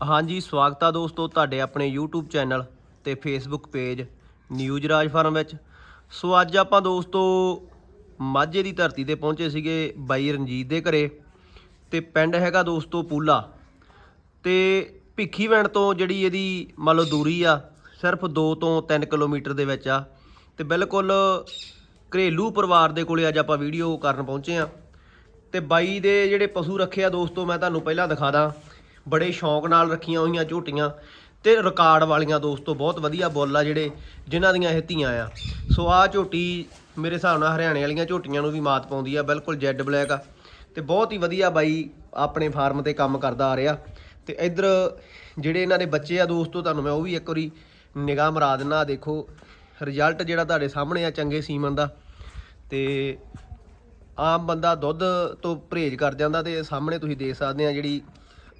ਹਾਂਜੀ, ਸਵਾਗਤ ਆ ਦੋਸਤੋ ਤੁਹਾਡੇ ਆਪਣੇ YouTube ਚੈਨਲ ਤੇ Facebook page news Raj farm ਵਿੱਚ। ਸੋ ਅੱਜ ਆਪਾਂ ਦੋਸਤੋ ਮਾਝੇ ਦੀ ਧਰਤੀ ਤੇ ਪਹੁੰਚੇ ਸੀਗੇ ਬਾਈ ਰਣਜੀਤ ਦੇ ਘਰੇ ਤੇ ਪਿੰਡ ਹੈਗਾ ਦੋਸਤੋ ਪੂਲਾ। ਤੇ ਭਿੱਖੀਵਿੰਡ ਤੋਂ ਜਿਹੜੀ ਇਹਦੀ ਮੰਨ ਲਓ ਦੂਰੀ ਆ, ਸਿਰਫ 2 ਤੋਂ 3 ਕਿਲੋਮੀਟਰ ਦੇ ਵਿੱਚ ਆ। ਤੇ ਬਿਲਕੁਲ ਘਰੇਲੂ ਪਰਿਵਾਰ ਦੇ ਕੋਲੇ ਅੱਜ ਆਪਾਂ ਵੀਡੀਓ ਕਰਨ ਪਹੁੰਚੇ ਆ। ਤੇ ਬਾਈ ਦੇ ਜਿਹੜੇ ਪਸ਼ੂ ਰੱਖੇ ਆ ਦੋਸਤੋ, ਮੈਂ ਤੁਹਾਨੂੰ ਪਹਿਲਾਂ ਦਿਖਾ ਦਾਂ। ਬੜੇ ਸ਼ੌਂਕ ਨਾਲ ਰੱਖੀਆਂ ਹੋਈਆਂ ਝੋਟੀਆਂ ਤੇ ਰਿਕਾਰਡ ਵਾਲੀਆਂ ਦੋਸਤੋ, ਬਹੁਤ ਵਧੀਆ ਬੁੱਲ ਆ ਜਿਹੜੇ ਜਿਨ੍ਹਾਂ ਦੀਆਂ ਇਹ ਧੀਆਂ ਆ। ਸੋ ਆਹ ਝੋਟੀ ਮੇਰੇ ਹਿਸਾਬ ਨਾਲ ਹਰਿਆਣੇ ਵਾਲੀਆਂ ਝੋਟੀਆਂ ਨੂੰ ਵੀ ਮਾਤ ਪਾਉਂਦੀ ਆ, ਬਿਲਕੁਲ ਜੈਡ ਬਲੈਕ ਆ। ਤੇ ਬਹੁਤ ਹੀ ਵਧੀਆ ਬਾਈ ਆਪਣੇ ਫਾਰਮ ਤੇ ਕੰਮ ਕਰਦਾ ਆ ਰਿਹਾ। ਤੇ ਇੱਧਰ ਜਿਹੜੇ ਇਹਨਾਂ ਦੇ ਬੱਚੇ ਆ ਦੋਸਤੋ, ਤੁਹਾਨੂੰ ਮੈਂ ਉਹ ਵੀ ਇੱਕ ਵਾਰੀ ਨਿਗਾਹ ਮਰਾ ਦਿੰਨਾ ਦੇਖੋ ਰਿਜ਼ਲਟ ਜਿਹੜਾ ਤੁਹਾਡੇ ਸਾਹਮਣੇ ਆ ਚੰਗੇ ਸੀਮਨ ਦਾ। ਤੇ ਆਮ ਬੰਦਾ ਦੁੱਧ ਤੋਂ ਪਰਹੇਜ਼ ਕਰ ਜਾਂਦਾ ਤੇ ਸਾਹਮਣੇ ਤੁਸੀਂ ਦੇਖ ਸਕਦੇ ਆ ਜਿਹੜੀ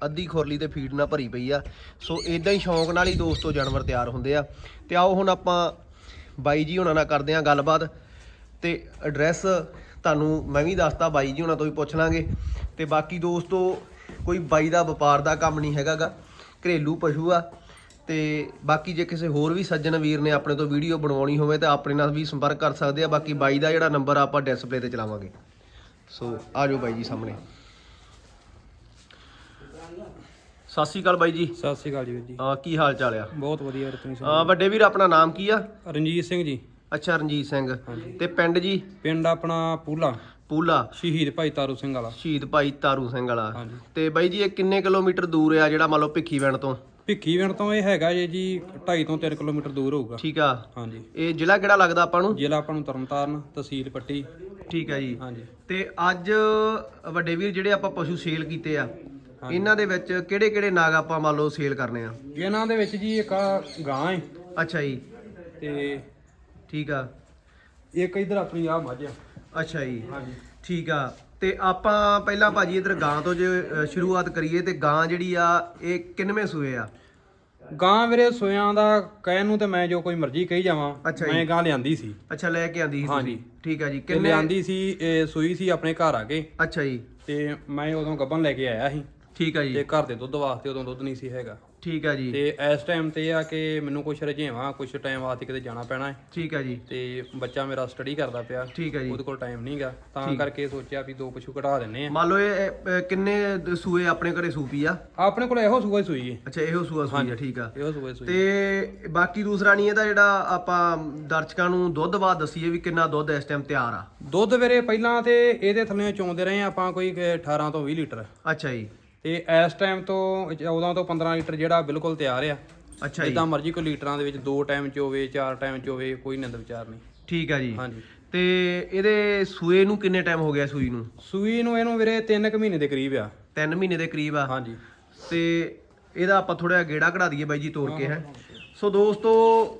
ਅੱਧੀ ਖੁਰਲੀ ਤੇ ਫੀਡ ਨਾਲ ਭਰੀ ਪਈ ਆ। ਸੋ ਇਦਾਂ ਹੀ ਸ਼ੌਂਕ ਨਾਲ ਹੀ ਦੋਸਤੋ ਜਾਨਵਰ ਤਿਆਰ ਹੁੰਦੇ ਆ। ਤੇ ਆਓ ਹੁਣ ਆਪਾਂ ਬਾਈ ਜੀ ਹੁਣਾਂ ਨਾਲ ਕਰਦੇ ਆ ਗੱਲਬਾਤ। ਤੇ ਐਡਰੈਸ ਤੁਹਾਨੂੰ ਮੈਂ ਵੀ ਦੱਸਤਾ, ਬਾਈ ਜੀ ਹੁਣਾਂ ਤੋਂ ਵੀ ਪੁੱਛ ਲਾਂਗੇ। ਤੇ ਬਾਕੀ ਦੋਸਤੋ, ਕੋਈ ਬਾਈ ਦਾ ਵਪਾਰ ਦਾ ਕੰਮ ਨਹੀਂ ਹੈਗਾਗਾ। ਘਰੇਲੂ ਪਸ਼ੂ ਆ। ਤੇ ਬਾਕੀ ਜੇ ਕਿਸੇ ਹੋਰ ਵੀ ਸੱਜਣ ਵੀਰ ਨੇ ਆਪਣੇ ਤੋਂ ਵੀਡੀਓ ਬਣਵਾਉਣੀ ਹੋਵੇ ਤਾਂ ਆਪਣੇ ਨਾਲ ਵੀ ਸੰਪਰਕ ਕਰ ਸਕਦੇ ਆ। ਬਾਕੀ ਬਾਈ ਦਾ ਜਿਹੜਾ ਨੰਬਰ ਆਪਾਂ ਡਿਸਪਲੇ ਤੇ ਚਲਾਵਾਂਗੇ। ਸੋ ਆ ਜਾਓ ਬਾਈ ਜੀ ਸਾਹਮਣੇ। ਸਤਿ ਸ਼੍ਰੀ ਅਕਾਲ ਬਾਈ ਜੀ। ਸਤਿ ਸ਼੍ਰੀ ਅਕਾਲ ਜੀ ਵੀਰ ਜੀ। ਅਹ ਕੀ ਹਾਲ ਚਾਲ ਆ? ਬਹੁਤ ਵਧੀਆ ਵੀਰ ਤੁਸੀਂ ਅਹ ਵੱਡੇ ਵੀਰ ਆਪਣਾ ਨਾਮ ਕੀ ਆ? ਰਣਜੀਤ ਸਿੰਘ ਜੀ। ਅੱਛਾ ਰਣਜੀਤ ਸਿੰਘ। ਤੇ ਪਿੰਡ ਜੀ? ਪਿੰਡ ਆਪਣਾ ਪੂਲਾ। ਪੂਲਾ। ਸ਼ਹੀਦ ਭਾਈ ਤਾਰੂ ਸਿੰਘ ਵਾਲਾ। ਸ਼ਹੀਦ ਭਾਈ ਤਾਰੂ ਸਿੰਘ ਵਾਲਾ। ਹਾਂਜੀ। ਤੇ ਬਾਈ ਜੀ ਇਹ ਕਿੰਨੇ ਕਿਲੋਮੀਟਰ ਦੂਰ ਆ ਜਿਹੜਾ ਮੰਨ ਲਓ ਭਿੱਖੀਵਿੰਡ ਤੋਂ? ਭਿੱਖੀਵਿੰਡ ਤੋਂ ਇਹ ਹੈਗਾ ਜੀ ਜੀ 2.5 ਤੋਂ 3 ਕਿਲੋਮੀਟਰ ਦੂਰ ਹੋਊਗਾ। ਠੀਕ ਆ। ਹਾਂਜੀ। ਇਹ ਜ਼ਿਲ੍ਹਾ ਕਿਹੜਾ ਲੱਗਦਾ ਆਪਾਂ ਨੂੰ? ਜ਼ਿਲ੍ਹਾ ਆਪਾਂ ਨੂੰ ਤਰਨਤਾਰਨ ਤਹਿਸੀਲ ਪੱਟੀ। ਠੀਕ ਆ ਜੀ। ਹਾਂਜੀ। ਤੇ ਅੱਜ ਵੱਡੇ ਵੀਰ ਜਿਹੜੇ ਆਪਾਂ ਪਸ਼ੂ ਸੇਲ ਕੀਤੇ ਆ ਇਹਨਾਂ ਦੇ ਵਿੱਚ ਕਿਹੜੇ ਕਿਹੜੇ ਨਾਗ ਆਪਾਂ ਮੰਨ ਲਓ ਸੇਲ ਕਰਨੇ ਆ? ਇਹਨਾਂ ਦੇ ਵਿੱਚ ਜੀ ਇੱਕ ਆਹ ਗਾਂ ਹੈ ਅੱਛਾ ਜੀ। ਤੇ ਠੀਕ ਆ। ਇੱਕ ਇਧਰ ਆਪਣੀ ਆ ਮੱਝ ਆ। ਅੱਛਾ ਜੀ। ਹਾਂਜੀ। ਠੀਕ ਆ। ਤੇ ਆਪਾਂ ਪਹਿਲਾਂ ਭਾਜੀ ਇਧਰ ਗਾਂ ਤੋਂ ਜੇ ਅ, ਸ਼ੁਰੂਆਤ ਕਰੀਏ ਤੇ ਗਾਂ ਜਿਹੜੀ ਆ ਇਹ ਕਿੰਨਵੇਂ ਸੂਏ ਆ? ਗਾਂ ਵੀਰੇ ਸੋਇਆਂ ਦਾ ਕਹਿਣ ਨੂੰ ਤੇ ਮੈਂ ਜੋ ਕੋਈ ਮਰਜ਼ੀ ਕਹੀ ਜਾਵਾਂ ਅੱਛਾ ਜੀ। ਮੈਂ ਗਾਂ ਲਿਆਂਦੀ ਸੀ। ਅੱਛਾ ਲੈ ਕੇ ਆਂਦੀ ਸੀ ਤੁਸੀਂ। ਹਾਂਜੀ। ਠੀਕ ਆ ਜੀ। ਤੇ ਕਿੰਨੇ ਲਿਆਂਦੀ ਸੀ ਇਹ ਸੂਈ ਸੀ ਆਪਣੇ ਘਰ ਆ ਕੇ। ਅੱਛਾ ਜੀ। ਤੇ ਮੈਂ ਉਦੋਂ ਗੱਬਨ ਲੈ ਕੇ ਆਇਆ ਸੀ। ਠੀਕ ਆ ਜੀ। ਤੇ ਘਰ ਦੇ ਦੁੱਧ ਵਾਸਤੇ ਉਦੋਂ ਦੁੱਧ ਨਹੀਂ ਸੀ ਹੈਗਾ। ਠੀਕ ਆ ਜੀ। ਤੇ ਇਸ ਟਾਈਮ ਤੇ ਆ ਕਿ ਮੈਨੂੰ ਕੁਛ ਰਜੇਵਾਂ ਕੁਛ ਟਾਈਮ ਵਾਸਤੇ ਕਿਤੇ ਜਾਣਾ ਪੈਣਾ ਹੈ। ਠੀਕ ਆ ਜੀ। ਤੇ ਬੱਚਾ ਮੇਰਾ ਸਟੱਡੀ ਕਰਦਾ ਪਿਆ। ਠੀਕ ਆ ਜੀ। ਉਹਦੇ ਕੋਲ ਟਾਈਮ ਨਹੀਂਗਾ ਤਾਂ ਕਰਕੇ ਸੋਚਿਆ ਵੀ ਦੋ ਪਸ਼ੂ ਕਢਾ ਦਿੰਨੇ ਆ ਮੰਨ ਲਓ ਇਹ ਕਿੰਨੇ ਸੂਏ ਆਪਣੇ ਘਰੇ ਸੂਪੀ ਆ? ਆਪਣੇ ਕੋਲ ਇਹੋ ਸੂਆ ਹੀ ਸੂਈ ਹੈ ਅੱਛਾ ਇਹੋ ਸੂਆ ਸੂਈ ਆ ਠੀਕ ਆ। ਇਹੋ ਸੂਆ ਹੀ ਸੂਈ ਤੇ ਬਾਕੀ ਦੂਸਰਾ ਨਹੀਂ ਇਹਦਾ ਜਿਹੜਾ ਆਪਾਂ ਦਰਸ਼ਕਾਂ ਨੂੰ ਦੁੱਧ ਬਾਅਦ ਦਸੀਏ ਵੀ ਕਿੰਨਾ ਦੁੱਧ ਇਸ ਟਾਈਮ ਤਿਆਰ ਆ। ਦੁੱਧ ਵੀਰੇ ਪਹਿਲਾਂ ਤੇ ਇਹਦੇ ਥੱਲੇ ਚੋਂਦੇ ਰਹੇ ਆਪਾਂ ਕੋਈ ਕਿ 18 ਤੋਂ 20 ਲੀਟਰ। ਅੱਛਾ ਜੀ। ਤੇ ਇਸ ਟਾਈਮ ਤੋਂ 14 ਤੋਂ 15 ਲੀਟਰ ਜਿਹੜਾ ਬਿਲਕੁਲ ਤਿਆਰ ਆ। ਅੱਛਾ ਜੀ। ਜਿੱਦਾਂ ਮਰਜ਼ੀ ਕੋਈ ਲੀਟਰਾਂ ਦੇ ਵਿੱਚ ਦੋ ਟਾਈਮ ਚ ਹੋਵੇ ਚਾਰ ਟਾਈਮ ਚ ਹੋਵੇ ਕੋਈ ਨੰਦ ਵਿਚਾਰ ਨਹੀਂ। ਠੀਕ ਆ ਜੀ। ਹਾਂਜੀ। ਤੇ ਇਹਦੇ ਸੂਏ ਨੂੰ ਕਿੰਨੇ ਟਾਈਮ ਹੋ ਗਿਆ ਸੂਈ ਨੂੰ? ਸੂਈ ਨੂੰ ਇਹਨੂੰ ਵੀਰੇ 3 ਕੁ ਮਹੀਨੇ ਦੇ ਕਰੀਬ ਆ। 3 ਮਹੀਨੇ ਦੇ ਕਰੀਬ ਆ। ਹਾਂਜੀ। ਤੇ ਇਹਦਾ ਆਪਾਂ ਥੋੜਾ ਜਿਹਾ ਗੇੜਾ ਕਢਾ ਦਈਏ ਬਾਈ ਜੀ ਤੋੜ ਕੇ ਹੈ। ਸੋ ਦੋਸਤੋ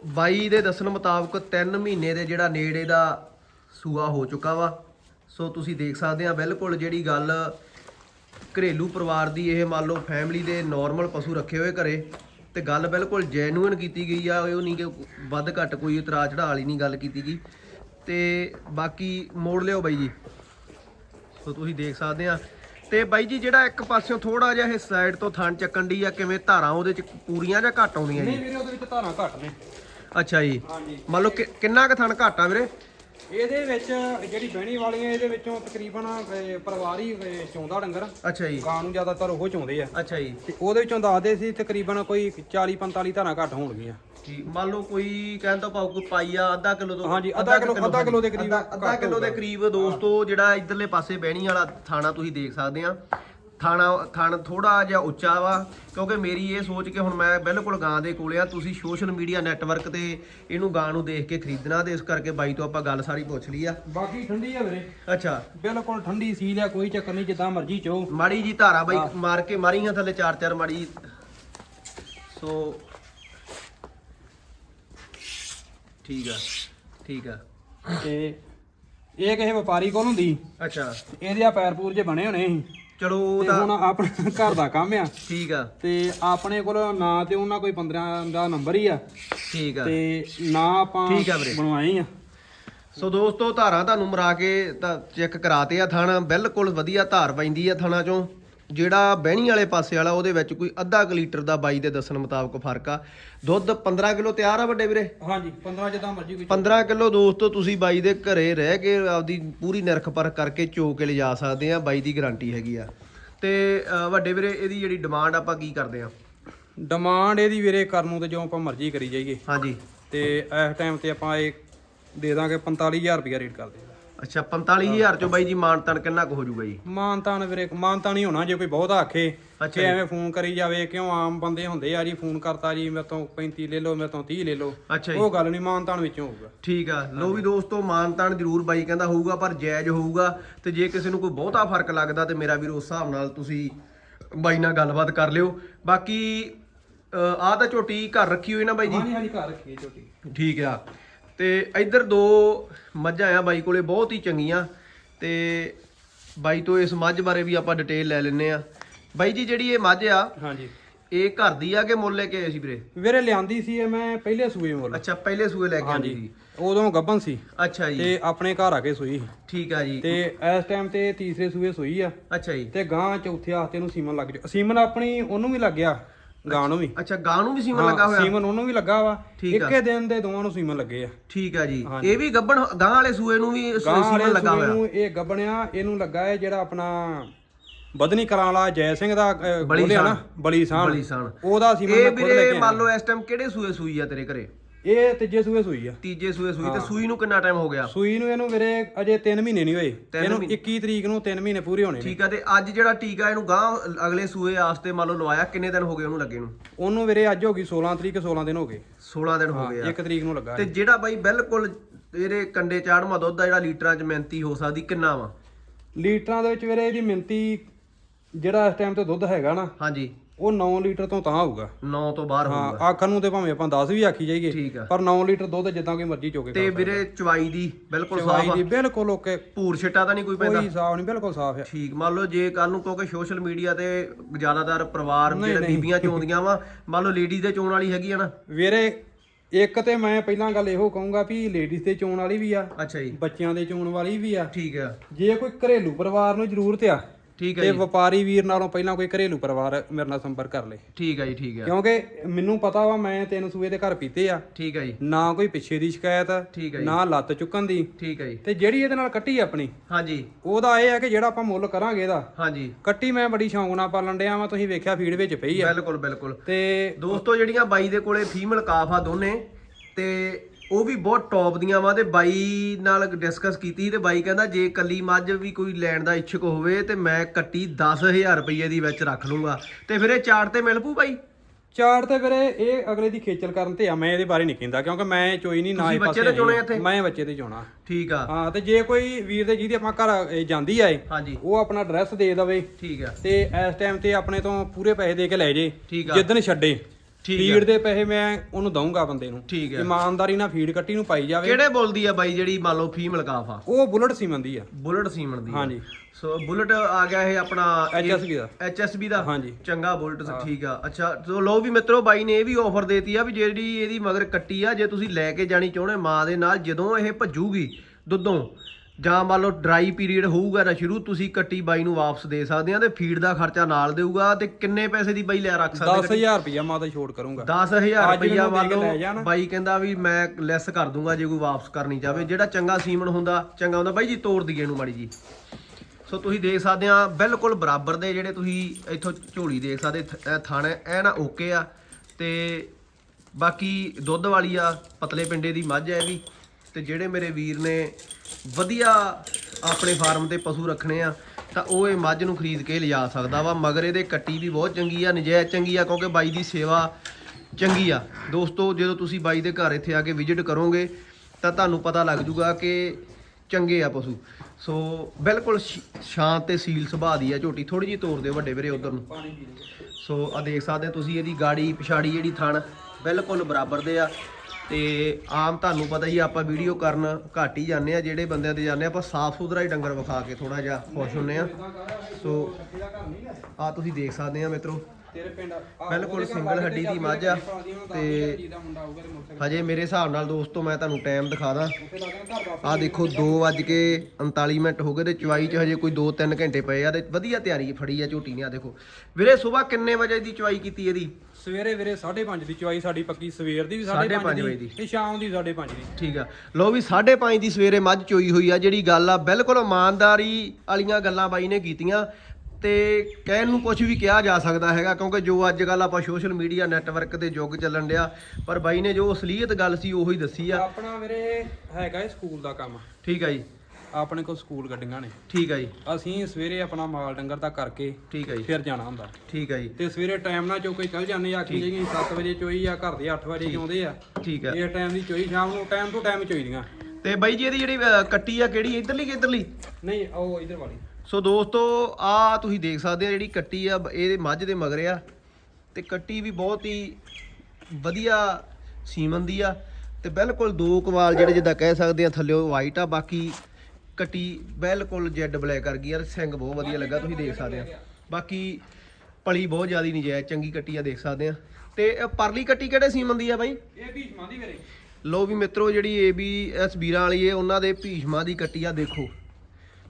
ਬਾਈ ਦੇ ਦੱਸਣ ਮੁਤਾਬਕ 3 ਮਹੀਨੇ ਦੇ ਜਿਹੜਾ ਨੇੜੇ ਦਾ ਸੂਆ ਹੋ ਚੁੱਕਾ ਵਾ। ਸੋ ਤੁਸੀਂ ਦੇਖ ਸਕਦੇ ਆ ਬਿਲਕੁਲ ਜਿਹੜੀ ਗੱਲ ਘਰੇਲੂ ਪਰਿਵਾਰ ਦੀ ਇਹ ਮੰਨ ਲਓ ਫੈਮਿਲੀ ਦੇ ਨਾਰਮਲ ਪਸ਼ੂ ਰੱਖੇ ਹੋਏ ਘਰੇ ਤੇ ਗੱਲ ਬਿਲਕੁਲ ਜੈਨੂਇਨ ਕੀਤੀ ਗਈ ਆ ਉਹ ਨਹੀਂ ਕਿ ਵੱਧ ਘੱਟ ਕੋਈ ਉਤਰਾ ਚੜਾ ਵਾਲੀ ਨਹੀਂ ਗੱਲ ਕੀਤੀ ਗਈ। ਤੇ ਬਾਕੀ ਮੋੜ ਲਿਓ ਬਾਈ ਜੀ। ਸੋ ਤੁਸੀਂ ਦੇਖ ਸਕਦੇ ਆ। ਤੇ ਬਾਈ ਜੀ ਜਿਹੜਾ ਇੱਕ ਪਾਸਿਓਂ ਥੋੜਾ ਜਿਹਾ ਇਹ ਸਾਈਡ ਤੋਂ ਥਣ ਚੱਕਣ ਦੀ ਆ ਕਿਵੇਂ ਧਾਰਾਂ ਉਹਦੇ ਚ ਪੂਰੀਆਂ ਜਾਂ ਘੱਟ ਆਉਂਦੀਆਂ ਨਹੀਂ ਜੀ ਵੀਰੇ ਉਹਦੇ ਵਿੱਚ ਧਾਰਾਂ ਘੱਟ ਨੇ। ਅੱਛਾ ਜੀ। ਮੰਨ ਲਓ ਕਿੰਨਾ ਕੁ ਥਣ ਘੱਟ ਆ ਵੀਰੇ? ਇਹਦੇ ਵਿੱਚ ਜਿਹੜੀ ਬਹਿਣੀ ਵਾਲੀਆਂ ਇਹਦੇ ਵਿੱਚੋਂ ਤਕਰੀਬਨ ਅਹ, ਪਰਿਵਾਰ ਹੀ ਅਹ, ਚੋਂਦਾ ਡੰਗਰ। ਅੱਛਾ ਜੀ। ਗਾਂ ਨੂੰ ਜ਼ਿਆਦਾਤਰ ਉਹ ਚੋਂਦੇ ਆ। ਅੱਛਾ ਜੀ। ਤੇ ਉਹਦੇ ਵਿੱਚੋਂ ਦੱਸਦੇ ਸੀ ਤਕਰੀਬਨ ਕੋਈ 40 45 ਧਾਰਾਂ ਘੱਟ ਹੋਣਗੀਆਂ। ਠੀਕ ਮੰਨ ਲਓ ਕੋਈ ਕਹਿਣ ਤੋਂ ਪਾਉ ਕੋਈ ਪਾਈਆ ਅੱਧਾ ਕਿਲੋ ਤੋਂ ਹਾਂਜੀ, ਅੱਧਾ ਕਿਲੋ- ਅੱਧਾ ਕਿਲੋ ਦੇ ਕਰੀਬ ਅੱਧਾ- ਅੱਧਾ ਘੱਟ ਕਿਲੋ ਦੇ ਕਰੀਬ ਦੋਸਤੋ ਜਿਹੜਾ ਇਧਰਲੇ ਪਾਸੇ ਬਹਿਣੀ ਵਾਲਾ ਥਾਣਾ ਤੁਸੀਂ ਦੇਖ ਸਕਦੇ ਆ। ਥਾਣਾ ਥਣ ਥੋੜਾ ਜਿਹਾ ਉੱਚਾ ਵਾ ਕਿਉਂਕਿ ਮੇਰੀ ਇਹ ਸੋਚ ਕੇ ਹੁਣ ਮੈਂ ਬਿਲਕੁਲ ਗਾਂ ਦੇ ਕੋਲੇ ਆ ਤੁਸੀਂ ਸੋਸ਼ਲ ਮੀਡੀਆ ਨੈਟਵਰਕ ਤੇ ਇਹਨੂੰ ਗਾਂ ਨੂੰ ਦੇਖ ਕੇ ਖਰੀਦਣਾ ਤੇ ਇਸ ਕਰਕੇ ਬਾਈ ਤੋਂ ਆਪਾਂ ਗੱਲ ਸਾਰੀ ਪੁੱਛ ਲਈ ਆ। ਬਾਕੀ ਠੰਡੀ ਆ ਵੀਰੇ। ਅੱਛਾ। ਬਿਲਕੁਲ ਠੰਡੀ ਸੀਲ ਆ ਕੋਈ ਚੱਕਰ ਨਹੀਂ ਜਿੱਦਾਂ ਮਰਜ਼ੀ ਚੋ। ਮਾੜੀ ਜੀ ਧਾਰਾ ਬਾਈ ਮਾਰ ਕੇ ਮਾਰੀਆਂ ਥੱਲੇ ਚਾਰ ਚਾਰ ਮਾੜੀ ਸੋ ਠੀਕ ਆ ਠੀਕ ਆ। ਤੇ ਇਹ ਕਿਸੇ ਵਪਾਰੀ ਕੋਲ ਹੁੰਦੀ। ਅੱਛਾ। ਇਹਦੇ ਆ ਪੈਰ ਪੂਰ ਜੇ ਬਣੇ ਹੋਣੇ ਸੀ। ਚਲੋ ਉਹ ਤੇ ਤਾਂ ਹੁਣ ਆਪਣਾ ਘਰ ਦਾ ਕੰਮ ਆ। ਠੀਕ ਆ। ਤੇ ਆਪਣੇ ਕੋਲ ਨਾ ਤੇ ਉਹਨਾਂ ਕੋਈ 15 ਦਾ ਨੰਬਰ ਹੀ ਆ। ਠੀਕ ਆ। ਤੇ ਨਾ ਆਪਾਂ ਠੀਕ ਆ ਵੀਰੇ। ਬਣਵਾਏ ਆ। ਸੋ ਦੋਸਤੋ ਧਾਰਾਂ ਤੁਹਾਨੂੰ ਮਰਾ ਕੇ ਤਾਂ ਚੈੱਕ ਕਰਾਤੇ ਆ ਥਣ। ਬਿਲਕੁਲ ਵਧੀਆ ਧਾਰ ਪੈਂਦੀ ਆ ਥਣਾ ਚੋਂ। ਜਿਹੜਾ ਬਹਿਣੀ ਵਾਲੇ ਪਾਸੇ ਵਾਲਾ ਉਹਦੇ ਵਿੱਚ ਕੋਈ ਅੱਧਾ ਕੁ ਲੀਟਰ ਦਾ ਬਾਈ ਦੇ ਦੱਸਣ ਮੁਤਾਬਕ ਫ਼ਰਕ ਆ। ਦੁੱਧ 15 ਕਿਲੋ ਤਿਆਰ ਆ ਵੱਡੇ ਵੀਰੇ? ਹਾਂਜੀ 15 ਜਿੱਦਾਂ ਮਰਜ਼ੀ ਕੋਈ 15 ਕਿਲੋ ਦੋਸਤੋ ਤੁਸੀਂ ਬਾਈ ਦੇ ਘਰੇ ਰਹਿ ਕੇ ਆਪਦੀ ਪੂਰੀ ਨਿਰਖ ਪਰਖ ਕਰਕੇ ਚੋ ਕੇ ਲਿਜਾ ਸਕਦੇ ਆ ਬਾਈ ਦੀ ਗਾਰੰਟੀ ਹੈਗੀ ਆ। ਤੇ ਵੱਡੇ ਵੀਰੇ ਇਹਦੀ ਜਿਹੜੀ ਡਿਮਾਂਡ ਆਪਾਂ ਕੀ ਕਰਦੇ ਆ? ਡਿਮਾਂਡ ਇਹਦੀ ਵੀਰੇ ਕਰਨ ਨੂੰ ਤੇ ਜੋ ਆਪਾਂ ਮਰਜ਼ੀ ਕਰੀ ਜਾਈਏ। ਹਾਂਜੀ। ਤੇ ਇਸ ਟਾਈਮ ਤੇ ਆਪਾਂ ਇਹ ਦੇ ਦਾਂਗੇ 45000 ਰੁਪਇਆ ਰੇਟ ਕਰਦੇ ਆ। ਅੱਛਾ 45000 ਚੋਂ ਬਾਈ ਜੀ ਮਾਨਤਨ ਕਿੰਨਾ ਕੁ ਹੋ ਜਾਊਗਾ ਜੀ? ਮਾਨਤਾਨ ਵੀਰੇ ਮਾਨਤਾਨ ਹੀ ਹੋਣਾ ਜੇ ਕੋਈ ਬਹੁਤਾ ਆਖੇ। ਅੱਛਾ ਐਵੇਂ ਫੋਨ ਕਰੀ ਜਾਵੇ ਕਿਉਂ ਆਮ ਬੰਦੇ ਹੁੰਦੇ ਆ ਜੀ ਫੋਨ ਕਰਤਾ ਜੀ ਮੇਰੇ ਤੋਂ 35 ਲੈ ਲਓ ਮੇਰੇ ਤੋਂ 30 ਲੈ ਲਓ। ਅੱਛਾ ਜੀ। ਉਹ ਗੱਲ ਨਹੀਂ ਮਾਨਤਾਨ ਵਿੱਚੋਂ ਹੋਊਗਾ। ਠੀਕ ਆ। ਲੋ ਵੀ ਦੋਸਤੋ ਮਾਨਤਾਨ ਜ਼ਰੂਰ ਬਾਈ ਕਹਿੰਦਾ ਹੋਊਗਾ ਪਰ ਜਾਇਜ਼ ਹੋਊਗਾ। ਤੇ ਜੇ ਕਿਸੇ ਨੂੰ ਕੋਈ ਬਹੁਤਾ ਫ਼ਰਕ ਲੱਗਦਾ ਤੇ ਮੇਰਾ ਵੀਰ ਉਸ ਹਿਸਾਬ ਨਾਲ ਤੁਸੀਂ ਬਾਈ ਨਾਲ ਗੱਲਬਾਤ ਕਰ ਲਿਓ। ਬਾਕੀ ਆਹ ਤਾਂ ਝੋਟੀ ਘਰ ਰੱਖੀ ਹੋਈ ਨਾ ਬਾਈ ਜੀ? ਹਾਂਜੀ ਹਾਂਜੀ ਘਰ ਰੱਖੀਏ ਛੋਟੀ ਠੀਕ ਆ। ਤੇ ਇੱਧਰ ਦੋ ਮੱਝਾਂ ਆ ਬਾਈ ਕੋਲੇ ਬਹੁਤ ਹੀ ਚੰਗੀਆਂ। ਤੇ ਬਾਈ ਤੋਂ ਇਸ ਮੱਝ ਬਾਰੇ ਵੀ ਆਪਾਂ ਡਿਟੇਲ ਲੈ ਲੈਨੇ ਆ ਬਾਈ ਜੀ ਜਿਹੜੀ ਇਹ ਮੱਝ ਆ ਹਾਂਜੀ। ਇਹ ਘਰ ਦੀ ਆ ਕਿ ਮੁੱਲ ਲੈ ਕੇ ਆਏ ਸੀ ਵੀਰੇ? ਵੀਰੇ ਲਿਆਂਦੀ ਸੀ ਇਹ ਮੈਂ ਪਹਿਲੇ ਸੂਏ ਮੁੱਲ। ਅੱਛਾ ਪਹਿਲੇ ਸੂਏ ਲੈ ਕੇ ਆਂਦੀ ਸੀ। ਉਦੋਂ ਗੱਬਨ ਸੀ। ਅੱਛਾ ਜੀ। ਤੇ ਆਪਣੇ ਘਰ ਆ ਕੇ ਸੂਈ ਠੀਕ ਆ ਜੀ। ਤੇ ਇਸ ਟਾਈਮ ਤੇ ਤੀਸਰੇ ਸੂਏ ਸੂਈ ਆ। ਅੱਛਾ ਜੀ। ਤੇ ਗਾਂ ਚੌਥੇ ਹਫ਼ਤੇ ਨੂੰ ਸੀਮਨ ਲੱਗ ਜਾ। ਸੀਮਨ ਆਪਣੀ ਉਹਨੂੰ ਵੀ ਲੱਗਿਆ ਗਾਂ ਨੂੰ ਵੀ। ਅੱਛਾ ਗਾਂ ਨੂੰ ਵੀ ਸੀਮਨ ਲੱਗਾ ਹੋਇਆ? ਸੀਮਨ ਉਹਨੂੰ ਵੀ ਲੱਗਾ ਵਾ। ਇੱਕੇ ਦਿਨ ਦੇ ਦੋਵਾਂ ਨੂੰ ਸੀਮਨ ਲੱਗੇ ਆ। ਠੀਕ ਆ ਜੀ। ਇਹ ਵੀ ਗੱਬਣ ਗਾਂ ਵਾਲੇ ਸੂਏ ਨੂੰ ਵੀ ਸੀਮਨ ਲੱਗਾ ਹੋਇਆ। ਨੂੰ ਇਹ ਗੱਬਣਿਆ ਇਹਨੂੰ ਲੱਗਾ ਹੈ ਜਿਹੜਾ ਆਪਣਾ ਬਦਨੀ ਕਰਾਂ ਵਾਲਾ ਜੈ ਸਿੰਘ ਦਾ ਬੋਲਿਆ ਨਾ ਸਾਨ। ਬਲੀ ਸਾਨ ਬਲੀ ਸਾਨ। ਉਹਦਾ ਸੀਮਨ ਇਹ ਵੀਰੇ ਮੰਨ ਲਓ ਇਸ ਟਾਈਮ ਕਿਹੜੇ ਸੂਏ ਸੂਈ ਆ ਤੇਰੇ ਘਰੇ? ਇਹ ਤੀਜੇ ਸੂਏ ਸੂਈ ਆ। ਤੀਜੇ ਸੂਏ ਸੂਈ ਤੇ ਸੂਈ ਨੂੰ ਕਿੰਨਾ ਟਾਈਮ ਹੋ ਗਿਆ? ਸੂਈ ਨੂੰ ਇਹਨੂੰ ਵੀਰੇ ਅਜੇ 3 ਮਹੀਨੇ ਨਹੀਂ ਹੋਏ। ਇਹਨੂੰ ਮਹੀਨੇ। 21 ਤਰੀਕ ਨੂੰ 3 ਮਹੀਨੇ ਪੂਰੇ ਹੋਣੇ ਨੇ। ਠੀਕ ਆ ਤੇ ਅੱਜ ਜਿਹੜਾ ਟੀਕਾ ਇਹਨੂੰ ਗਾਂ ਅਗਲੇ ਸੂਏ ਆਸਤੇ ਮੰਨ ਲਓ ਲਵਾਇਆ ਕਿੰਨੇ ਦਿਨ ਹੋ ਗਏ ਉਹਨੂੰ ਲੱਗੇ ਨੂੰ? ਉਹਨੂੰ ਵੀਰੇ ਅੱਜ ਹੋ ਗਈ 16 ਤਰੀਕ 16 ਦਿਨ ਹੋ ਗਏ। 16 ਦਿਨ ਹੋ ਗਏ ਆ। 1 ਤਰੀਕ ਨੂੰ ਲੱਗਾ ਤੇ ਜਿਹੜਾ ਬਾਈ ਬਿਲਕੁਲ ਇਹਦੇ ਕੰਡੇ ਚਾੜਮਾ ਦੁੱਧ ਆ ਜਿਹੜਾ ਲੀਟਰਾਂ ਚ ਮਿਹਨਤੀ ਹੋ ਸਕਦੀ ਕਿੰਨਾ ਵਾ? ਲੀਟਰਾਂ ਦੇ ਵਿੱਚ ਵੀਰੇ ਇਹਦੀ ਮਿੰਤੀ ਜਿਹੜਾ ਇਸ ਟਾਈਮ ਤੇ ਦੁੱਧ ਹੈਗਾ ਨਾ ਹਾਂਜੀ। ਉਹ 9 ਲੀਟਰ ਤੋਂ ਤਾਂ ਹੋਊਗਾ 9 ਤੋਂ ਬਾਹਰ ਹਾਂ ਹੋਊਗਾ। ਆਖਣ ਨੂੰ ਤੇ ਭਾਵੇਂ ਆਪਾਂ 10 ਵੀ ਆਖੀ ਜਾਈਏ ਠੀਕ ਆ। ਪਰ 9 ਲੀਟਰ ਦੁੱਧ ਜਿੱਦਾਂ ਕੋਈ ਮਰਜ਼ੀ ਚੋਕੇ ਤੇ ਵੀਰੇ ਚਵਾਈ ਦੀ ਬਿਲਕੁਲ ਸਾਫ਼ ਚਵਾਈ ਆ। ਦੀ ਬਿਲਕੁਲ ਓਕੇ। ਪੂਰ ਛਿੱਟਾ ਤਾਂ ਨਹੀਂ ਕੋਈ ਪੈਂਦਾ। ਕੋਈ ਸਾਫ਼ ਨਹੀਂ ਬਿਲਕੁਲ ਸਾਫ਼ ਹੈ ਠੀਕ ਮੰਨ ਲਓ ਜੇ ਕੱਲ ਨੂੰ ਕਿਉਂਕਿ ਸੋਸ਼ਲ ਮੀਡੀਆ ਤੇ ਜ਼ਿਆਦਾਤਰ ਪਰਿਵਾਰ ਜਿਹੜੇ ਬੀਬੀਆਂ ਚੋਂਦੀਆਂ ਵਾ ਮੰਨ ਲਓ ਲੇਡੀਜ਼ ਦੇ ਚੋਣ ਵਾਲੀ ਹੈਗੀ ਆ ਨਾ। ਵੀਰੇ ਇੱਕ ਤੇ ਮੈਂ ਪਹਿਲਾਂ ਗੱਲ ਇਹੋ ਕਹੂੰਗਾ ਵੀ ਲੇਡੀਜ਼ ਦੇ ਚੋਣ ਵਾਲੀ ਵੀ ਆ ਅੱਛਾ ਜੀ। ਬੱਚਿਆਂ ਦੇ ਚੋਣ ਵਾਲੀ ਵੀ ਆ। ਠੀਕ ਆ। ਜੇ ਕੋਈ ਘਰੇਲੂ ਪਰਿਵਾਰ ਨੂੰ ਜ਼ਰੂਰਤ ਆ ਠੀਕ ਆ ਤੇ ਵਪਾਰੀ ਵੀਰ ਨਾਲੋਂ ਪਹਿਲਾਂ ਕੋਈ ਘਰੇਲੂ ਪਰਿਵਾਰ ਮੇਰੇ ਨਾਲ ਸੰਪਰਕ ਕਰ ਲੇ। ਠੀਕ ਆ ਜੀ ਠੀਕ ਆ। ਕਿਉਂਕਿ ਮੈਨੂੰ ਪਤਾ ਵਾ ਮੈਂ ਤਿੰਨ ਸੂਏ ਦੇ ਘਰ ਪੀਤੇ ਆ। ਠੀਕ ਆ ਜੀ। ਨਾ ਕੋਈ ਪਿੱਛੇ ਦੀ ਸ਼ਿਕਾਇਤ ਠੀਕ ਆ ਜੀ। ਨਾ ਲੱਤ ਚੁੱਕਣ ਦੀ। ਠੀਕ ਆ ਜੀ। ਤੇ ਜਿਹੜੀ ਇਹਦੇ ਨਾਲ ਕੱਟੀ ਆਪਣੀ ਹਾਂਜੀ। ਉਹਦਾ ਇਹ ਹੈ ਕਿ ਜਿਹੜਾ ਆਪਾਂ ਮੁੱਲ ਕਰਾਂਗੇ ਇਹਦਾ ਹਾਂਜੀ। ਕੱਟੀ ਮੈਂ ਬੜੀ ਸ਼ੌਂਕ ਨਾਲ ਪਾਲਣ ਡਿਆ ਵਾਂ ਤੁਸੀਂ ਵੇਖਿਆ ਫੀਡ ਵਿੱਚ ਪਈ ਆ। ਬਿਲਕੁਲ ਬਿਲਕੁਲ। ਤੇ ਦੋਸਤੋ ਜਿਹੜੀਆਂ ਬਾਈ ਦੇ ਕੋਲੇ ਫੀਮੇਲ ਕਾਫ ਆ ਦੋਨੇ ਤੇ ਉਹ ਵੀ ਬਹੁਤ ਟੌਪ ਦੀਆਂ ਵਾ ਤੇ ਬਾਈ ਨਾਲ ਡਿਸਕਸ ਕੀਤੀ ਤੇ ਬਾਈ ਕਹਿੰਦਾ ਜੇ ਕੱਲੀ ਮੱਝ ਵੀ ਕੋਈ ਲੈਣ ਦਾ ਇੱਛੁਕ ਹੋਵੇ ਤੇ ਮੈਂ ਕੱਟੀ 10000 ਰੁਪਏ ਦੀ ਵਿੱਚ ਰੱਖ ਲੂੰਗਾ। ਤੇ ਫਿਰ ਇਹ ਚਾਰਟ ਤੇ ਮਿਲ ਪੂ ਬਾਈ? ਚਾਰ ਤੇ ਵੀਰੇ ਇਹ ਅਗਲੇ ਦੀ ਖੇਚਲ ਕਰਨ ਤੇ ਆ ਮੈਂ ਇਹਦੇ ਬਾਰੇ ਨਹੀਂ ਕਹਿੰਦਾ ਕਿਉਂਕਿ ਮੈਂ ਚੋਈ ਨਹੀਂ ਨਾ ਤੁਸੀਂ ਬੱਚੇ ਤੇ ਚੁਣੇ। ਇੱਥੇ? ਮੈਂ ਬੱਚੇ ਤੇ ਚੋਣਾ। ਠੀਕ ਆ। ਹਾਂ ਤੇ ਜੇ ਕੋਈ ਵੀਰ ਦੇ ਜਿਹਦੀ ਆਪਾਂ ਘਰ ਇਹ ਜਾਂਦੀ ਆਏ ਹਾਂਜੀ। ਉਹ ਆਪਣਾ ਐਡਰੈਸ ਦੇ ਦਵੇ। ਠੀਕ ਆ। ਤੇ ਇਸ ਟਾਈਮ ਤੇ ਆਪਣੇ ਤੋਂ ਪੂਰੇ ਪੈਸੇ ਦੇ ਕੇ ਲੈ ਜੇ। ਠੀਕ ਆ। ਜਿੱਦਣ ਛੱਡੇ। ਫੀਡ ਦੇ ਪੈਸੇ ਮੈਂ ਉਹਨੂੰ ਦਊਂਗਾ ਬੰਦੇ ਨੂੰ। ਠੀਕ ਆ। ਇਮਾਨਦਾਰੀ ਨਾਲ ਫੀਡ ਕੱਟੀ ਨੂੰ ਪਾਈ ਜਾਵੇ। ਕਿਹੜੇ ਬੋਲਦੀ ਆ ਬਾਈ ਜਿਹੜੀ ਮੰਨ ਲਓ ਫੀਮੇਲ ਕਾਫ ਆ? ਉਹ ਬੁਲਟ ਸੀਮਨ ਦੀ ਆ। ਬੁਲਟ ਸੀਮਨ ਦੀ। ਹਾਂਜੀ। ਸੋ ਬੁਲਟ ਆ ਗਿਆ ਇਹ ਆਪਣਾ HSB ਦਾ। ਐਚਐਸਬੀ ਦਾ? ਹਾਂਜੀ। ਚੰਗਾ ਬੁਲਟ ਠੀਕ ਆ। ਅੱਛਾ ਸੋ ਲੋ ਵੀ ਮਿੱਤਰੋ ਬਾਈ ਨੇ ਇਹ ਵੀ ਆਫਰ ਦੇਤੀ ਆ ਵੀ ਜਿਹੜੀ ਇਹਦੀ ਮਗਰ ਕੱਟੀ ਆ ਜੇ ਤੁਸੀਂ ਲੈ ਕੇ ਜਾਣੀ ਚਾਹੁੰਦੇ ਮਾਂ ਦੇ ਨਾਲ ਜਦੋਂ ਇਹ ਭੱਜੂਗੀ ਦੁੱਧੋਂ ਜਾਂ ਮੰਨ ਲਓ ਡਰਾਈ ਪੀਰੀਅਡ ਹੋਊਗਾ ਨਾ ਸ਼ੁਰੂ ਤੁਸੀਂ ਕੱਟੀ ਬਾਈ ਨੂੰ ਵਾਪਸ ਦੇ ਸਕਦੇ ਆ ਤੇ ਫੀਡ ਦਾ ਖਰਚਾ ਨਾਲ ਦੇਊਗਾ ਤੇ ਕਿੰਨੇ ਪੈਸੇ ਦੀ ਬਾਈ ਲੈ ਰੱਖ ਸਕਦੇ 10000 ਰੁਪਇਆ ਮਾਤਾ ਛੋਟ ਕਰੂੰਗਾ। 10000 ਅੱਜ ਰੁਪਈਆ ਮੈਨੂੰ ਲਓ। ਬਾਈ ਕਹਿੰਦਾ ਵੀ ਮੈਂ ਲੈਸ ਕਰ ਦੂੰਗਾ ਜੇ ਕੋਈ ਵਾਪਸ ਕਰਨੀ ਚਾਹਵੇ ਜਿਹੜਾ ਚੰਗਾ ਸੀਮਨ ਹੁੰਦਾ ਚੰਗਾ ਹੁੰਦਾ ਬਾਈ ਜੀ ਤੋੜ ਦਈਏ ਇਹਨੂੰ ਮਾੜੀ ਜੀ। ਸੋ ਤੁਸੀਂ ਦੇਖ ਸਕਦੇ ਆ ਬਿਲਕੁਲ ਬਰਾਬਰ ਦੇ ਜਿਹੜੇ ਤੁਸੀਂ ਇੱਥੋਂ ਝੋਲੀ ਦੇਖ ਸਕਦੇ ਇਹ ਥਣ ਐ ਨਾ ਓਕੇ ਆ। ਤੇ ਬਾਕੀ ਦੁੱਧ ਵਾਲੀ ਆ ਪਤਲੇ ਪਿੰਡੇ ਦੀ ਮੱਝ ਹੈ ਇਹ ਵੀ। ਤੇ ਜਿਹੜੇ ਮੇਰੇ ਵੀਰ ਨੇ ਵਧੀਆ ਆਪਣੇ ਫਾਰਮ ਤੇ ਪਸ਼ੂ ਰੱਖਣੇ ਆ, ਤਾਂ ਉਹ ਇਹ ਮੱਝ ਨੂੰ ਖਰੀਦ ਕੇ ਲਿਜਾ ਸਕਦਾ ਵਾ। ਮਗਰ ਇਹਦੇ ਕੱਟੀ ਵੀ ਬਹੁਤ ਚੰਗੀ ਆ, ਨਜਾਇਜ਼ ਚੰਗੀ ਆ, ਕਿਉਂਕਿ ਬਾਈ ਦੀ ਸੇਵਾ ਚੰਗੀ ਆ। ਦੋਸਤੋ, ਜਦੋਂ ਤੁਸੀਂ ਬਾਈ ਦੇ ਘਰ ਇੱਥੇ ਆ ਕੇ ਵਿਜ਼ਿਟ ਕਰੋਗੇ, ਤਾਂ ਤੁਹਾਨੂੰ ਪਤਾ ਲੱਗ ਜੂਗਾ ਕਿ ਚੰਗੇ ਆ ਪਸ਼ੂ। ਸੋ, ਬਿਲਕੁਲ ਸ਼- ਸ਼ਾਂਤ ਤੇ ਸੀਲ ਸੁਭਾਅ ਦੀ ਆ ਝੋਟੀ। ਥੋੜੀ ਜਿਹੀ ਤੋੜ ਦਿਓ ਵੱਡੇ ਵੀਰੇ ਉਧਰ ਨੂੰ। ਸੋ ਆ ਦੇਖ ਸਕਦੇ ਹੋ ਤੁਸੀਂ ਇਹਦੀ ਗਾੜੀ, ਪਿਛਾੜੀ ਜਿਹੜੀ ਥਣ ਬਿਲਕੁਲ ਬਰਾਬਰ ਦੇ ਆ। ਤੇ ਆਮ ਤੁਹਾਨੂੰ ਪਤਾ ਹੀ ਆਪਾਂ ਵੀਡੀਓ ਕਰਨ ਘੱਟ ਹੀ ਜਾਂਦੇ ਆ, ਜਿਹੜੇ ਬੰਦਿਆਂ ਤੇ ਜਾਂਦੇ ਆ, ਆਪਾਂ ਸਾਫ਼ ਸੁਥਰਾ ਹੀ ਡੰਗਰ ਵਿਖਾ ਕੇ ਥੋੜਾ ਜਿਹਾ ਖੁਸ਼ ਹੁੰਨੇ ਆ। ਸੋ ਆ ਤੁਸੀਂ ਦੇਖ ਸਕਦੇ ਆ ਮਿੱਤਰੋ। ਤੇਰੇ ਪਿੰਡ ਬਿਲਕੁਲ ਸਿੰਗਲ ਹੱਡੀ ਦੀ ਮੱਝ ਆ ਤੇ ਹਜੇ ਮੇਰੇ ਹਿਸਾਬ ਨਾਲ ਦੋਸਤੋ ਮੈਂ ਤੁਹਾਨੂੰ ਟਾਈਮ ਦਿਖਾ ਦਾਂ ਆ ਦੇਖੋ 2:39 ਮਿੰਟ ਹੋ ਗਏ ਤੇ ਚਵਾਈ ਚ ਹਜੇ ਕੋਈ 2-3 ਘੰਟੇ ਪਏ ਆ ਤੇ ਵਧੀਆ ਤਿਆਰੀ ਫੜੀ ਆ ਝੋਟੀ ਨੇ ਆ ਦੇਖੋ। ਵੀਰੇ ਸਵੇਰ ਕਿੰਨੇ ਵਜੇ ਦੀ ਚਵਾਈ ਕੀਤੀ ਇਹਦੀ? ਸਵੇਰੇ ਵੀਰੇ 5:30 ਦੀ ਚੁਆਈ ਸਾਡੀ ਪੱਕੀ ਸਵੇਰ ਦੀ ਵੀ ਸਾਢੇ 5:30 ਪੰਜ ਵਜੇ ਦੀ। ਤੇ ਸ਼ਾਮ ਦੀ 5:30 ਦੀ। ਠੀਕ ਆ। ਲੋ ਵੀ 5:30 ਦੀ ਸਵੇਰੇ ਮੱਝ ਚੋਈ ਹੋਈ ਆ ਜਿਹੜੀ ਗੱਲ ਆ ਬਿਲਕੁਲ ਇਮਾਨਦਾਰੀ ਵਾਲੀਆਂ ਗੱਲਾਂ ਬਾਈ ਨੇ ਕੀਤੀਆਂ। ਤੇ ਕਹਿਣ ਨੂੰ ਕੁਝ ਵੀ ਕਿਹਾ ਜਾ ਸਕਦਾ ਹੈਗਾ ਕਿਉਂਕਿ ਜੋ ਅੱਜ ਕੱਲ ਆਪਾਂ ਸੋਸ਼ਲ ਮੀਡੀਆ ਨੈਟਵਰਕ ਦੇ ਯੁੱਗ ਚੱਲਣ ਡਿਆ ਪਰ ਬਾਈ ਨੇ ਜੋ ਅਸਲੀਅਤ ਗੱਲ ਸੀ ਉਹੀ ਦੱਸੀ ਆ। ਆਪਣਾ ਵੀਰੇ ਹੈਗਾ ਇਹ ਸਕੂਲ ਦਾ ਕੰਮ। ਠੀਕ ਆ ਜੀ। ਆਪਣੇ ਕੋਲ ਸਕੂਲ ਗੱਡੀਆਂ ਨੇ। ਠੀਕ ਆ ਜੀ। ਅਸੀਂ ਸਵੇਰੇ ਆਪਣਾ ਮਾਲ ਡੰਗਰ ਦਾ ਕਰਕੇ ਠੀਕ ਆ ਜੀ। ਫਿਰ ਜਾਣਾ ਹੁੰਦਾ। ਠੀਕ ਆ ਜੀ। ਤੇ ਸਵੇਰੇ ਟਾਈਮ ਨਾਲ ਚੋ ਕੋਈ ਚੱਲ ਜਾਂਦੇ ਆ ਕਿ ਜੀ 7 ਵਜੇ ਚੋਈ ਆ ਘਰ ਦੇ 8 ਵਜੇ ਚੋਂਦੇ ਆ। ਠੀਕ ਆ। ਇਹ ਟਾਈਮ ਦੀ ਚੋਈ ਸ਼ਾਮ ਨੂੰ ਟਾਈਮ ਟੂ ਟਾਈਮ ਚੋਈਦੀਆਂ ਤੇ ਬਾਈ ਜੀ ਇਹਦੀ ਜਿਹੜੀ ਕੱਟੀ ਆ ਕਿਹੜੀ? ਇਧਰਲੀ ਕਿ ਇਧਰਲੀ? ਨਹੀਂ ਉਹ ਇਧਰ ਵਾਲੀ। ਸੋ ਦੋਸਤੋ ਆ ਤੁਸੀਂ ਦੇਖ ਸਕਦੇ ਆ ਜਿਹੜੀ ਕੱਟੀ ਆ ਇਹਦੇ ਮੱਝ ਦੇ ਮਗਰ ਆ। ਤੇ ਕੱਟੀ ਵੀ ਬਹੁਤ ਹੀ ਵਧੀਆ ਸੀਮਨ ਦੀ ਆ। ਤੇ ਬਿਲਕੁਲ ਦੋ ਕਵਾਲ ਜਿਹੜੇ ਜਿੱਦਾਂ ਕਹਿ ਸਕਦੇ ਆ ਥੱਲੇ ਵਾਈਟ ਆ ਬਾਕੀ ਕੱਟੀ ਬਿਲਕੁਲ ਜੈਡ ਬਲੈਕ ਵਰਗੀ ਆ ਸਿੰਘ ਬਹੁਤ ਵਧੀਆ ਲੱਗਾ ਤੁਸੀਂ ਦੇਖ ਸਕਦੇ ਆ। ਬਾਕੀ ਪਲੀ ਬਹੁਤ ਜ਼ਿਆਦਾ ਨਜਾਇਜ਼ ਚੰਗੀ ਕੱਟੀ ਆ ਦੇਖ ਸਕਦੇ ਆ। ਤੇ ਪਰਲੀ ਕੱਟੀ ਕਿਹੜੇ ਸੀਮਨ ਦੀ ਆ ਬਾਈ? ਇਹ ਭੀਸ਼ਮਾਂ ਦੀ ਵੀਰੇ। ਲੋ ਵੀ ਮਿੱਤਰੋ ਜਿਹੜੀ ਏਬੀਐਸ ਵੀਰਾਂ ਵਾਲੀ ਏ ਉਹਨਾਂ ਦੇ ਭੀਸ਼ਮਾਂ ਦੀ ਕੱਟੀ ਆ ਦੇਖੋ।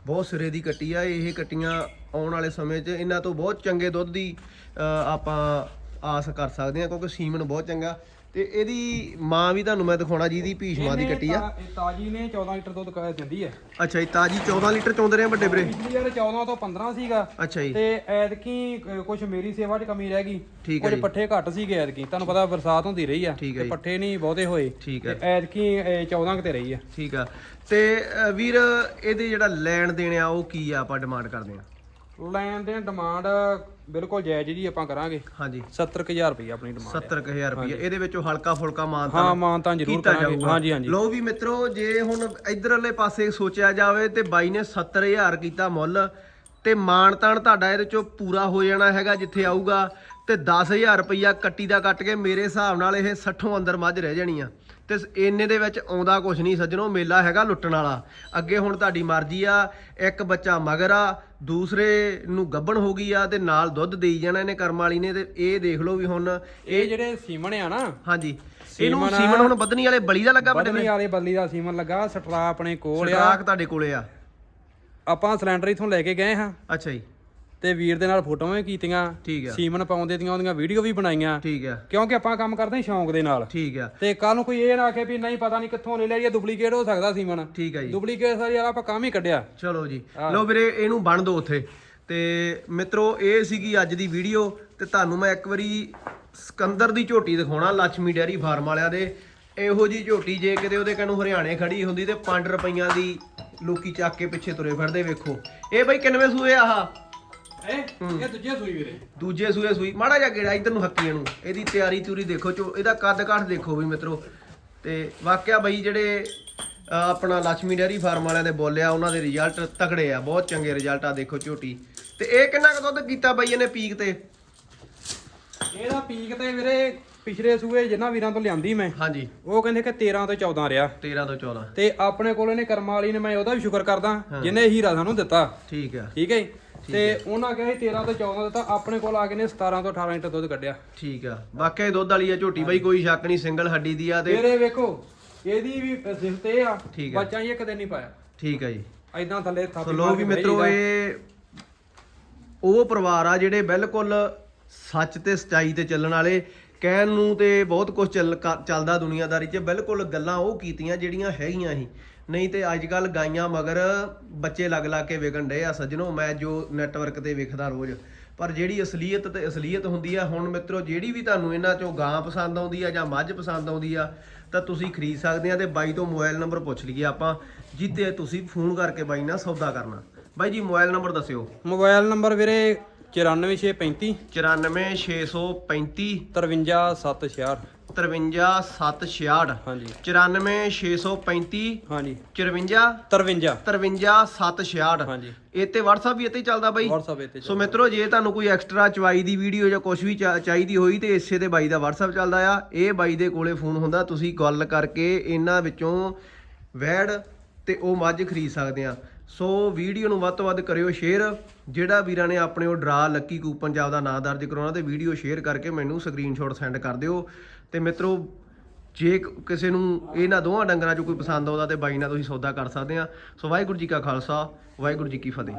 ਬਹੁਤ ਸਿਰੇ ਦੀ ਕੱਟੀ ਆ, ਇਹ ਕੱਟੀਆਂ ਆਉਣ ਵਾਲੇ ਸਮੇਂ 'ਚ ਇਹਨਾਂ ਤੋਂ ਬਹੁਤ ਚੰਗੇ ਦੁੱਧ ਦੀ ਆਪਾਂ ਆਸ ਕਰ ਸਕਦੇ ਹਾਂ, ਕਿਉਂਕਿ ਸੀਮਨ ਬਹੁਤ ਚੰਗਾ। ਤੇ ਇਹਦੀ ਮਾਂ ਵੀ ਤੁਹਾਨੂੰ ਮੈਂ ਦਿਖਾਉਣਾ ਜਿਹਦੀ ਭੀਸ਼ਮਾਂ ਦੀ ਕੱਟੀ ਆ। ਤਾ- ਇਹ ਤਾਜੀ ਨੇ 14 ਲੀਟਰ ਦੁੱਧ ਕ- ਦਿੰਦੀ ਹੈ ਅੱਛਾ ਜੀ ਤਾਜੀ 14 ਲੀਟਰ ਚੋਂਦੇ ਰਹੇ ਵੱਡੇ ਵੀਰੇ? ਪਿਛਲੀ ਵਾਰ 14 ਤੋਂ 15 ਸੀਗਾ। ਅੱਛਾ ਜੀ। ਤੇ ਐਤਕੀ ਕੁਝ ਮੇਰੀ ਸੇਵਾ 'ਚ ਕਮੀ ਰਹਿ ਗਈ। ਠੀਕ ਹੈ ਕੁਝ। ਪੱਠੇ ਘੱਟ ਸੀਗੇ ਐਤਕੀ। ਤੁਹਾਨੂੰ ਪਤਾ ਬਰਸਾਤ ਹੁੰਦੀ ਰਹੀ ਆ ਜੀ। ਪੱਠੇ ਨਹੀਂ ਬਹੁਤੇ ਹੋਏ। ਠੀਕ ਤੇ ਹੈ ਐਤਕੀ ਇਹ 14 ਕਿਤੇ ਰਹੀ ਆ। ਠੀਕ ਆ। ਤੇ ਵੀਰ ਇਹਦੇ ਜਿਹੜਾ ਲੈਣ ਦੇਣ ਆ ਉਹ ਕੀ ਆ ਆਪਾਂ ਡਿਮਾਂਡ ਕਰਦੇ ਆ? ਲੈਣ ਦੇ ਡਿਮਾਂਡ ਬਿਲਕੁਲ ਜਾਇਜ਼ ਜੀ ਆਪਾਂ ਕਰਾਂਗੇ। ਹਾਂਜੀ। 70000 ਰੁਪਏ ਆਪਣੀ ਡਿਮਾਂਡ 70000 ਰੁਪਏ ਇਹਦੇ ਵਿੱਚੋਂ ਹਲਕਾ ਫੁਲਕਾ ਮਾਨਤਾ ਹਾਂ ਮਾਨ ਤਾਂ ਜ਼ਰੂਰ ਕਰਾਂਗੇ। ਹਾਂਜੀ ਹਾਂਜੀ। ਲੋ ਵੀ ਮਿੱਤਰੋ ਜੇ ਹੁਣ ਇਧਰਲੇ ਪਾਸੇ ਸੋਚਿਆ ਜਾਵੇ ਤੇ ਬਾਈ ਨੇ 70000 ਕੀਤਾ ਮੁੱਲ ਤੇ ਮਾਣ ਤਾਣ ਤੁਹਾਡਾ ਇਹਦੇ ਚੋਂ ਪੂਰਾ ਹੋ ਜਾਣਾ ਹੈਗਾ ਜਿੱਥੇ ਆਊਗਾ ਤੇ 10000 ਰੁਪਈਆ ਕੱਟੀ ਦਾ ਕੱਟ ਕੇ ਮੇਰੇ ਹਿਸਾਬ ਨਾਲ ਇਹ 60 ਅੰਦਰ ਮੱਝ ਰਹਿ ਜਾਣੀ ਆ। ਤੇ ਇੰਨੇ ਦੇ ਵਿੱਚ ਆਉਂਦਾ ਕੁਝ ਨਹੀਂ ਸੱਜਣੋ ਮੇਲਾ ਹੈਗਾ ਲੁੱਟਣ ਵਾਲਾ। ਅੱਗੇ ਹੁਣ ਤੁਹਾਡੀ ਮਰਜ਼ੀ ਆ ਇੱਕ ਬੱਚਾ ਮਗਰ ਆ ਦੂਸਰੇ ਨੂੰ ਗੱਬਣ ਹੋ ਗਈ ਆ ਤੇ ਨਾਲ ਦੁੱਧ ਦੇਈ ਜਾਣਾ ਇਹਨੇ ਕਰਮ ਵਾਲੀ ਨੇ ਤੇ ਇਹ ਦੇਖ ਲਓ ਵੀ ਹੁਣ ਇਹ ਜਿਹੜੇ ਸੀਮਨ ਆ ਨਾ। ਹਾਂਜੀ। ਇਹਨੂੰ ਸੀਮਨ- ਹੁਣ ਬੱਦਨੀ ਵਾਲੇ ਬਲੀ ਦਾ ਲੱਗਾ ਬਦਨੀ ਵਾਲੇ ਬਦਲੀ ਦਾ ਸੀਮਨ ਲੱਗਾ ਸਟਰਾ ਆਪਣੇ ਕੋਲ ਆ। ਸਟਰਾਕ ਤੁਹਾਡੇ ਕੋਲੇ ਆ। ਆਪਾਂ ਸਿਲੰਡਰ ਇਥੋਂ ਲੈ ਕੇ ਗਏ ਹਾਂ। ਅੱਛਾ ਜੀ। ਤੇ ਵੀਰ ਦੇ ਨਾਲ ਫੋਟੋਆਂ ਵੀ ਕੀਤੀਆਂ ਠੀਕ ਆ। ਸੀਮਨ ਪਾਉਂਦੇ ਦੀਆਂ ਉਹਦੀਆਂ ਵੀਡੀਓ ਵੀ ਬਣਾਈਆਂ। ਠੀਕ ਆ। ਕਿਉਂਕਿ ਆਪਾਂ ਕੰਮ ਕਰਦੇ ਹਾਂ ਸ਼ੌਂਕ ਦੇ ਨਾਲ। ਠੀਕ ਆ। ਤੇ ਕੱਲ ਨੂੰ ਕੋਈ ਇਹ ਨਾ ਆਖੇ ਵੀ ਨਹੀਂ ਪਤਾ ਨਹੀਂ ਕਿੱਥੋਂ ਲੈ ਲਿਆ ਇਹ ਡੁਪਲੀਕੇਟ ਹੋ ਸਕਦਾ ਸੀਮਨ। ਠੀਕ ਆ ਜੀ। ਡੁਪਲੀਕੇਟ ਸਾਰੀ ਯਾਰ ਆਪਾਂ ਕੰਮ ਹੀ ਕੱਢਿਆ। ਚਲੋ ਜੀ। ਲਓ ਵੀਰੇ ਇਹਨੂੰ ਬਣ ਦਿਓ ਉੱਥੇ। ਤੇ ਮਿੱਤਰੋ ਇਹ ਸੀਗੀ ਅੱਜ ਦੀ ਵੀਡੀਓ ਤੇ ਤੁਹਾਨੂੰ ਮੈਂ ਇੱਕ ਵਾਰੀ ਸਿਕੰਦਰ ਦੀ ਝੋਟੀ ਦਿਖਾਉਣਾ ਲక్ష్ਮੀ ਡੈਰੀ ਫਾਰਮ ਵਾਲਿਆਂ ਦੇ। ਇਹੋ ਜੀ ਝੋਟੀ ਜੇ ਕਿਤੇ ਉਹਦੇ ਕਨੂੰ ਹਰਿਆਣੇ ਖੜੀ ਹੁੰਦੀ ਤੇ 5 ਰੁਪਈਆਂ ਦੀ ਲੋਕੀ ਚੱਕ ਕੇ ਪਿੱਛੇ ਤੁਰੇ ਫਿਰਦੇ ਵੇਖੋ। ਇਹ ਬਈ ਕਿੰਨਵੇਂ ਸੂਏ ਆਹ? ਇਹ ਦੂਜੇ ਸੂਈ ਵੀਰੇ। ਦੂਜੇ ਸੂਏ ਸੂਈ। ਮਾੜਾ ਜਿਹਾ ਗੇੜਾ ਇਧਰ ਨੂੰ ਹੱਕੀ ਇਹਨੂੰ। ਇਹਦੀ ਤਿਆਰੀ ਤੂਰੀ ਦੇਖੋ ਚੋ ਇਹਦਾ ਕੱਦ ਕਾਠ ਦੇਖੋ ਵੀ ਮਿੱਤਰੋ। ਤੇ ਵਾਕਿਆ ਬਈ ਜਿਹੜੇ ਅਹ, ਆਪਣਾ ਲక్ష్ਮੀ ਡੈਰੀ ਫਾਰਮ ਵਾਲਿਆਂ ਦੇ ਬੋਲਿਆ ਉਹਨਾਂ ਦੇ ਰਿਜ਼ਲਟ ਤਕੜੇ ਆ। ਬਹੁਤ ਚੰਗੇ ਰਿਜ਼ਲਟ ਆ ਦੇਖੋ ਝੋਟੀ। ਤੇ ਇਹ ਕਿੰਨਾ ਕੁ ਦੁੱਧ ਕੀਤਾ ਬਈ ਇਹਨੇ ਪੀਕ ਤੇ? ਇਹਦਾ ਪੀਕ ਤੇ ਵੀਰੇ ਪਿਛਲੇ ਸੂਏ ਜਿੰਨਾ ਵੀਰਾਂ ਤੋਂ ਲਿਆਂਦੀ ਮੈਂ ਹਾਂਜੀ। ਉਹ ਕਹਿੰਦੇ ਕਿ 13 ਤੋਂ 14 ਰਿਹਾ। 13 ਤੋਂ 14 ਤੇ ਆਪਣੇ ਕੋਲ ਇਹਨੇ ਕਰਮ ਵਾਲੀ ਨੇ ਮੈਂ ਉਹਦਾ ਵੀ ਸ਼ੁਕਰ ਕਰਦਾ ਜਿਹਨੇ ਹੀਰਾ ਸਾਨੂੰ ਦਿੱਤਾ। ਠੀਕ ਆ। ਠੀਕ ਹੈ ਜੀ? ਤੇ ਉਹਨਾਂ ਕਹੇ 13 ਤੋਂ 14 ਦਿੱਤਾ ਆਪਣੇ ਕੋਲ ਆ ਕੇ ਨੇ 17 ਤੋਂ 18 ਲੀਟਰ ਦੁੱਧ ਕੱਢਿਆ। ਠੀਕ ਆ। ਵਾਕਿਆ ਦੁੱਧ ਵਾਲੀ ਆ ਝੋਟੀ ਬਈ ਕੋਈ ਸ਼ੱਕ ਨਹੀਂ ਸਿੰਗਲ ਹੱਡੀ ਦੀ ਆ ਤੇ ਫਿਰ ਇਹ ਵੇਖੋ ਇਹਦੀ ਵੀ ਸਿਫਤ ਇਹ ਆ ਠੀਕ ਆ। ਬੱਚਾ ਹੀ ਇੱਕ ਦਿਨ ਨਹੀਂ ਪਾਇਆ। ਠੀਕ ਆ ਜੀ। ਐਦਾਂ ਥੱਲੇ ਥਾਪੀ ਸੋ ਲੋ ਵੀ ਮਿੱਤਰੋ। ਇਹ ਉਹ ਪਰਿਵਾਰ ਆ ਜਿਹੜੇ ਬਿਲਕੁਲ ਸੱਚ ਤੇ ਸਚਾਈ ਤੇ ਚੱਲਣ ਵਾਲੇ ਕਹਿਣ ਨੂੰ ਤੇ ਬਹੁਤ ਕੁਝ ਚੱਲ ਕ- ਚੱਲਦਾ ਦੁਨੀਆਦਾਰੀ 'ਚ ਬਿਲਕੁਲ ਗੱਲਾਂ ਉਹ ਕੀਤੀਆਂ ਜਿਹੜੀਆਂ ਹੈਗੀਆਂ ਸੀ। ਨਹੀਂ ਤੇ ਅੱਜ ਕੱਲ ਗਾਈਆਂ ਮਗਰ ਬੱਚੇ ਲੱਗ ਲੱਗ ਕੇ ਵਿਕਣ ਡਏ ਆ ਸੱਜਣੋ ਮੈਂ ਜੋ ਨੈਟਵਰਕ ਤੇ ਵੇਖਦਾ ਰੋਜ਼। ਪਰ ਜਿਹੜੀ ਅਸਲੀਅਤ ਤੇ ਅਸਲੀਅਤ ਹੁੰਦੀ ਆ ਹੁਣ ਮਿੱਤਰੋ ਜਿਹੜੀ ਵੀ ਤੁਹਾਨੂੰ ਇਹਨਾਂ ਚੋਂ ਗਾਂ ਪਸੰਦ ਆਉਂਦੀ ਆ ਜਾਂ ਮੱਝ ਪਸੰਦ ਆਉਂਦੀ ਆ ਤਾਂ ਤੁਸੀਂ ਖਰੀਦ ਸਕਦੇ ਆ ਤੇ ਬਾਈ ਤੋਂ ਮੋਬਾਈਲ ਨੰਬਰ ਪੁੱਛ ਲਈਏ ਆਪਾਂ ਜਿੱਤੇ ਤੁਸੀਂ ਫੋਨ ਕਰਕੇ ਬਾਈ ਨਾਲ ਸੌਦਾ ਕਰਨਾ। ਬਾਈ ਜੀ ਮੋਬਾਈਲ ਨੰਬਰ ਦੱਸਿਓ। ਮੋਬਾਈਲ ਨੰਬਰ ਵੀਰੇ 94635 94635 53766 53766 ਹਾਂਜੀ। 94635 ਹਾਂਜੀ। 54 53 53766 ਹਾਂਜੀ। ਇਹ ਤੇ WhatsApp ਵੀ ਇੱਥੇ ਹੀ ਚੱਲਦਾ ਬਾਈ। WhatsApp ਸੋ ਮਿੱਤਰੋ ਜੇ ਤੁਹਾਨੂੰ ਕੋਈ ਐਕਸਟਰਾ ਚਵਾਈ ਦੀ ਵੀਡੀਓ ਜਾਂ ਕੁਝ ਵੀ ਚਾਹੀਦੀ ਹੋਈ ਤੇ ਇਸੇ ਦੇ ਬਾਈ ਦਾ WhatsApp ਚੱਲਦਾ ਆ। ਇਹ ਬਾਈ ਦੇ ਕੋਲੇ ਫੋਨ ਹੁੰਦਾ ਤੁਸੀਂ ਗੱਲ ਕਰਕੇ ਇਹਨਾਂ ਵਿੱਚੋਂ ਵੈੜ ਤੇ ਉਹ ਮੱਝ ਖਰੀਦ ਸਕਦੇ ਆ। ਸੋ ਵੀਡੀਓ ਨੂੰ ਵੱਧ ਤੋਂ ਵੱਧ ਕਰਿਓ ਸ਼ੇਅਰ ਜਿਹੜਾ ਵੀਰਾਂ ਨੇ ਆਪਣੇ ਉਹ ਡਰਾ ਲੱਕੀ ਕੂਪਨ 'ਚ ਆਪਦਾ ਨਾਂ ਦਰਜ ਕਰਾਉਣਾ ਤੇ ਵੀਡੀਓ ਸ਼ੇਅਰ ਕਰਕੇ ਮੈਨੂੰ ਸਕਰੀਨਸ਼ਾਟ ਸੈਂਡ ਕਰ ਦਿਓ। ਤੇ ਮਿੱਤਰੋ, ਜੇ ਕਿਸੇ ਨੂੰ ਇਹਨਾਂ ਦੋਵਾਂ ਡੰਗਰਾਂ 'ਚੋਂ ਕੋਈ ਪਸੰਦ ਆਉਂਦਾ ਤੇ ਬਾਈ ਨਾਲ ਤੁਸੀਂ ਸੌਦਾ ਕਰ ਸਕਦੇ ਆ। ਸੋ ਵਾਹਿਗੁਰੂ ਜੀ ਕਾ ਖਾਲਸਾ, ਵਾਹਿਗੁਰੂ ਜੀ ਕੀ ਫਤਿਹ।